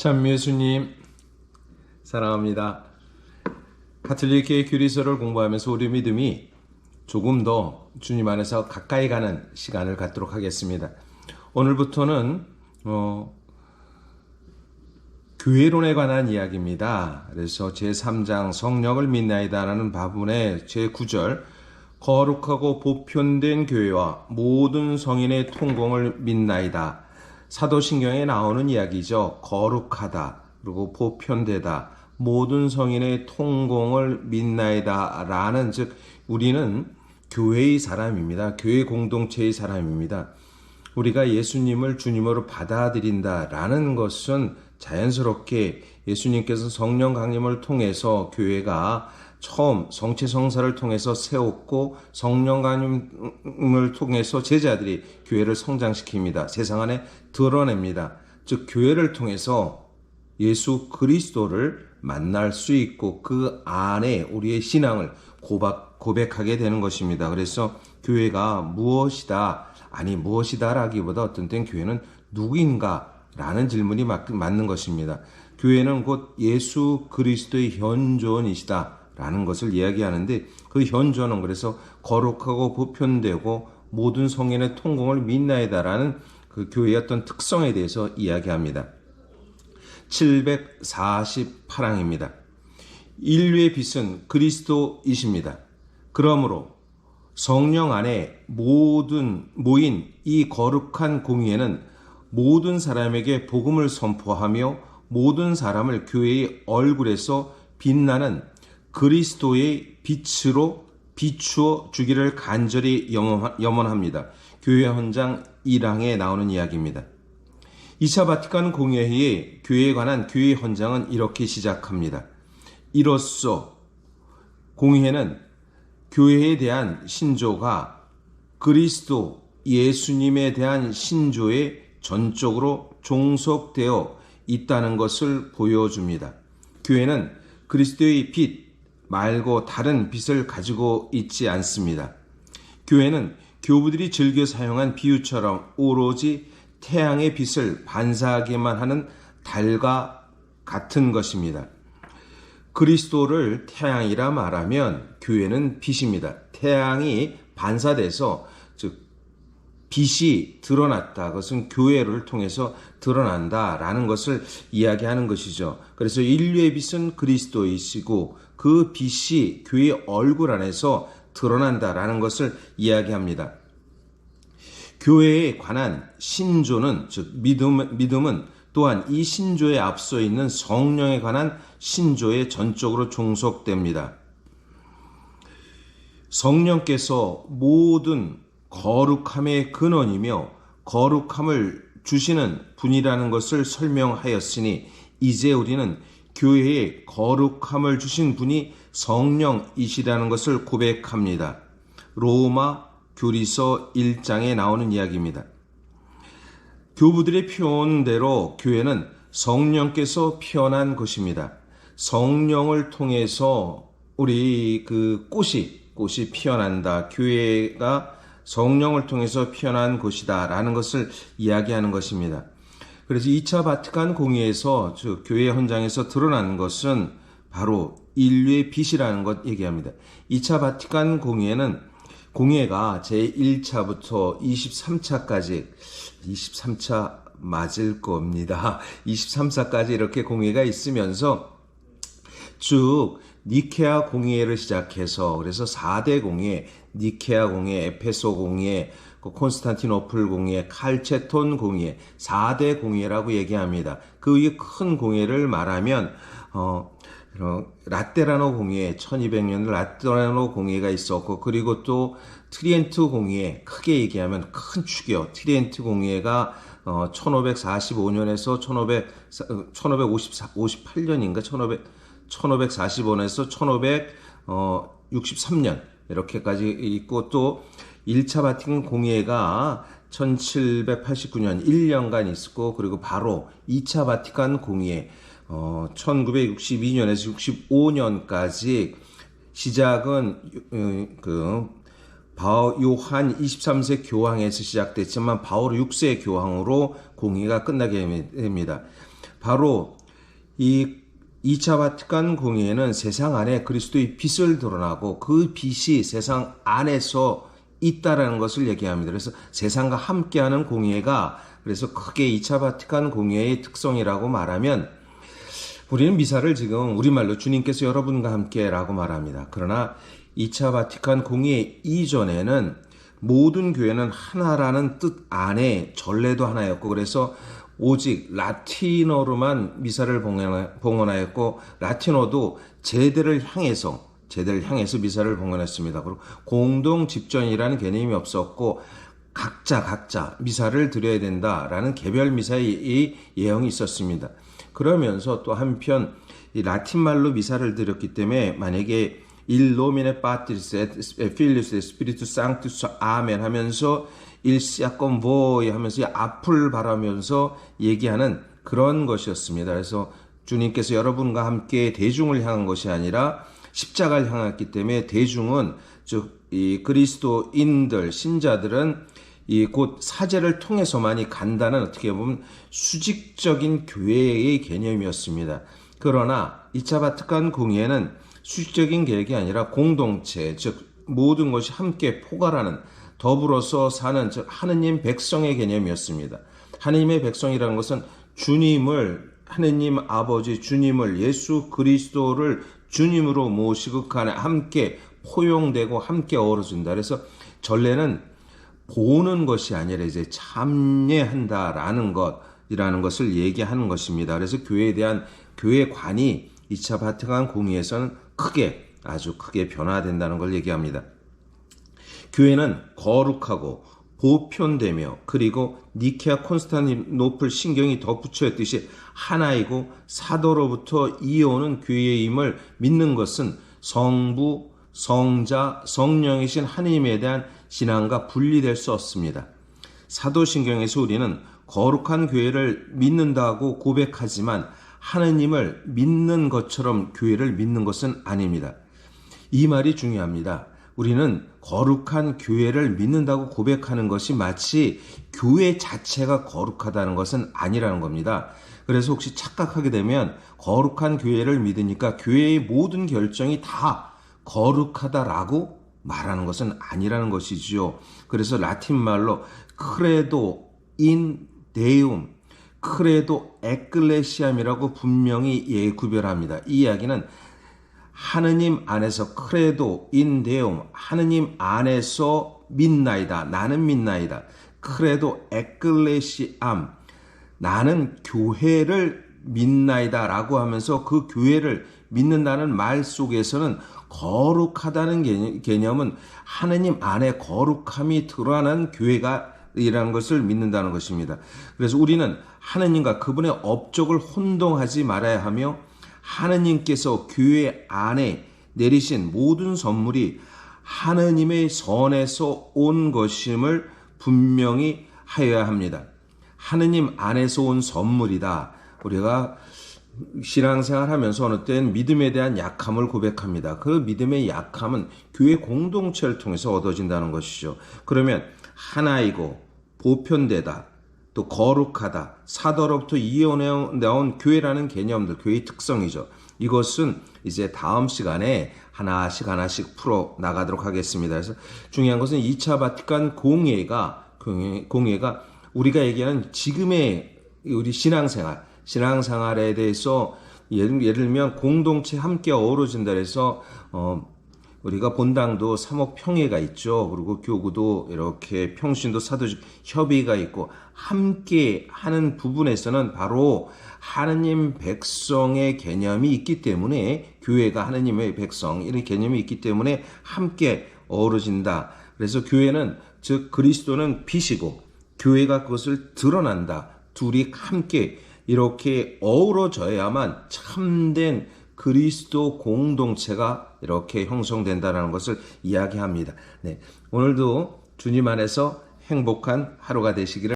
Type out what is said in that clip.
참 예수님 사랑합니다. 가톨릭의 교리서를 공부하면서 우리 믿음이 조금 더 주님 안에서 가까이 가는 시간을 갖도록 하겠습니다. 오늘부터는 어, 교회론에 관한 이야기입니다. 그래서 제3장 성령을 믿나이다라는 바분의 제9절 거룩하고 보편된 교회와 모든 성인의 통공을 믿나이다. 사도신경에 나오는 이야기죠. 거룩하다. 그리고 보편되다. 모든 성인의 통공을 믿나이다. 라는 즉, 우리는 교회의 사람입니다. 교회 공동체의 사람입니다. 우리가 예수님을 주님으로 받아들인다 라는 것은 자연스럽게 예수님께서 성령 강림을 통해서 교회가 처음 성체 성사를 통해서 세웠고 성령 강림을 통해서 제자들이 교회를 성장시킵니다. 세상 안에 드러냅니다. 즉 교회를 통해서 예수 그리스도를 만날 수 있고 그 안에 우리의 신앙을 고박, 고백하게 되는 것입니다. 그래서 교회가 무엇이다, 아니 무엇이다라기보다 어떤 땐 교회는 누구인가 라는 질문이 맞는 것입니다. 교회는 곧 예수 그리스도의 현존이시다 라는 것을 이야기하는데 그 현존은 그래서 거룩하고 보편되고 모든 성인의 통공을 믿나이다라는 그 교회의 어떤 특성에 대해서 이야기합니다. 748항입니다. 인류의 빛은 그리스도이십니다. 그러므로 성령 안에 모든 모인 이 거룩한 공의에는 모든 사람에게 복음을 선포하며 모든 사람을 교회의 얼굴에서 빛나는 그리스도의 빛으로 비추어 주기를 간절히 염원합니다. 교회 헌장 1항에 나오는 이야기입니다. 2차 바티칸 공회의 교회에 관한 교회 헌장은 이렇게 시작합니다. 이로써 공회는 교회에 대한 신조가 그리스도 예수님에 대한 신조에 전적으로 종속되어 있다는 것을 보여줍니다. 교회는 그리스도의 빛 말고 다른 빛을 가지고 있지 않습니다. 교회는 교부들이 즐겨 사용한 비유처럼 오로지 태양의 빛을 반사하게만 하는 달과 같은 것입니다. 그리스도를 태양이라 말하면 교회는 빛입니다. 태양이 반사돼서 즉 빛이 드러났다. 그것은 교회를 통해서 드러난다라는 것을 이야기하는 것이죠. 그래서 인류의 빛은 그리스도이시고 그 빛이 교회 얼굴 안에서 드러난다라는 것을 이야기합니다. 교회에 관한 신조는 즉 믿음 믿음은 또한 이 신조에 앞서 있는 성령에 관한 신조에 전적으로 종속됩니다. 성령께서 모든 거룩함의 근원이며 거룩함을 주시는 분이라는 것을 설명하였으니 이제 우리는 교회에 거룩함을 주신 분이 성령이시라는 것을 고백합니다. 로마 교리서 1장에 나오는 이야기입니다. 교부들의 표현대로 교회는 성령께서 피어난 것입니다. 성령을 통해서 우리 그 꽃이 꽃이 피어난다. 교회가 성령을 통해서 피어난 것이다. 라는 것을 이야기하는 것입니다. 그래서 2차 바티칸 공의에서 즉 교회 현장에서 드러난 것은 바로 인류의 빛이라는 것 얘기합니다. 2차 바티칸 공의에는 공예가 제1차부터 23차까지 23차 맞을 겁니다. 23차까지 이렇게 공예가 있으면서 쭉 니케아 공예를 시작해서 그래서 4대 공예, 니케아 공예, 에페소 공예, 그 콘스탄티노플 공예, 칼체톤 공예, 4대 공예라고 얘기합니다. 그 위에 큰 공예를 말하면 어 라테라노 공예 1200년 라테라노 공예가 있었고 그리고 또 트리엔트 공예 크게 얘기하면 큰 축이요. 트리엔트 공예가 어, 1545년에서 1500, 1558년인가 1500, 1545년에서 1563년 이렇게까지 있고 또 1차 바티칸 공예가 1789년 1년간 있었고 그리고 바로 2차 바티칸 공예 어, 1962년에서 65년까지 시작은 어, 그 요한 23세 교황에서 시작됐지만 바울 6세 교황으로 공의가 끝나게 됩니다. 바로 이 2차 바티칸 공의회는 세상 안에 그리스도의 빛을 드러나고 그 빛이 세상 안에서 있다라는 것을 얘기합니다. 그래서 세상과 함께하는 공의회가 그래서 크게 2차 바티칸 공의회의 특성이라고 말하면 우리는 미사를 지금 우리말로 주님께서 여러분과 함께라고 말합니다. 그러나 2차 바티칸 공의회 이전에는 모든 교회는 하나라는 뜻 안에 전례도 하나였고 그래서 오직 라틴어로만 미사를 봉헌하였고 라틴어도 제대를 향해서 제대를 향해서 미사를 봉헌했습니다. 그리고 공동 집전이라는 개념이 없었고 각자 각자 미사를 드려야 된다라는 개별 미사의 예형이 있었습니다. 그러면서 또 한편 이 라틴 말로 미사를 드렸기 때문에 만약에 일 노미네 파트리스 필리스 스피리투 상투스 아멘 하면서 일시아건 보이 하면서 앞을 바라면서 얘기하는 그런 것이었습니다. 그래서 주님께서 여러분과 함께 대중을 향한 것이 아니라 십자가를 향했기 때문에 대중은 즉 이 그리스도인들 신자들은 이 곧 사제를 통해서만이 간다는 어떻게 보면 수직적인 교회의 개념이었습니다. 그러나 2차 바티칸 공의회는 수직적인 계획이 아니라 공동체, 즉 모든 것이 함께 포괄하는 더불어서 사는 즉 하느님 백성의 개념이었습니다. 하느님의 백성이라는 것은 주님을 하느님 아버지 주님을 예수 그리스도를 주님으로 모시고 간에 함께 포용되고 함께 어우러진다. 그래서 전례는 보는 것이 아니라 이제 참여한다라는 것이라는 것을 얘기하는 것입니다. 그래서 교회에 대한 교회관이 2차 바티칸 공의에서는 크게 아주 크게 변화된다는 걸 얘기합니다. 교회는 거룩하고 보편되며 그리고 니케아 콘스탄티노플 신경이 덧붙였듯이 하나이고 사도로부터 이어오는 교회임을 믿는 것은 성부, 성자, 성령이신 하나님에 대한 신앙과 분리될 수 없습니다. 사도신경에서 우리는 거룩한 교회를 믿는다고 고백하지만 하나님을 믿는 것처럼 교회를 믿는 것은 아닙니다. 이 말이 중요합니다. 우리는 거룩한 교회를 믿는다고 고백하는 것이 마치 교회 자체가 거룩하다는 것은 아니라는 겁니다. 그래서 혹시 착각하게 되면 거룩한 교회를 믿으니까 교회의 모든 결정이 다 거룩하다라고 말하는 것은 아니라는 것이지요. 그래서 라틴 말로 크레도 인 데움, 크레도 에클레시암이라고 분명히 예 구별합니다. 이 이야기는 하느님 안에서 크레도 인데움 하느님 안에서 믿나이다 나는 믿나이다 크레도 에클레시암 나는 교회를 믿나이다라고 하면서 그 교회를 믿는다는 말 속에서는 거룩하다는 개념은 하느님 안에 거룩함이 드러나는 교회가 이라는 것을 믿는다는 것입니다. 그래서 우리는 하느님과 그분의 업적을 혼동하지 말아야 하며 하느님께서 교회 안에 내리신 모든 선물이 하느님의 선에서 온 것임을 분명히 하여야 합니다. 하느님 안에서 온 선물이다. 우리가 신앙생활 하면서 어느 때는 믿음에 대한 약함을 고백합니다. 그 믿음의 약함은 교회 공동체를 통해서 얻어진다는 것이죠. 그러면 하나이고 보편되다. 또 거룩하다, 사도로부터 이어나온 교회라는 개념들, 교회의 특성이죠. 이것은 이제 다음 시간에 하나씩 하나씩 풀어 나가도록 하겠습니다. 그래서 중요한 것은 2차 바티칸 공예가 공예 가 우리가 얘기하는 지금의 우리 신앙생활, 신앙생활에 대해서 예를, 예를 들면 공동체 함께 어우러진다 해서 어 우리가 본당도 사목 평회가 있죠. 그리고 교구도 이렇게 평신도 사도직 협의가 있고 함께 하는 부분에서는 바로 하느님 백성의 개념이 있기 때문에 교회가 하느님의 백성 이런 개념이 있기 때문에 함께 어우러진다. 그래서 교회는 즉 그리스도는 빛이고 교회가 그것을 드러난다. 둘이 함께 이렇게 어우러져야만 참된 그리스도 공동체가 이렇게 형성된다는 것을 이야기합니다. 네. 오늘도 주님 안에서 행복한 하루가 되시기를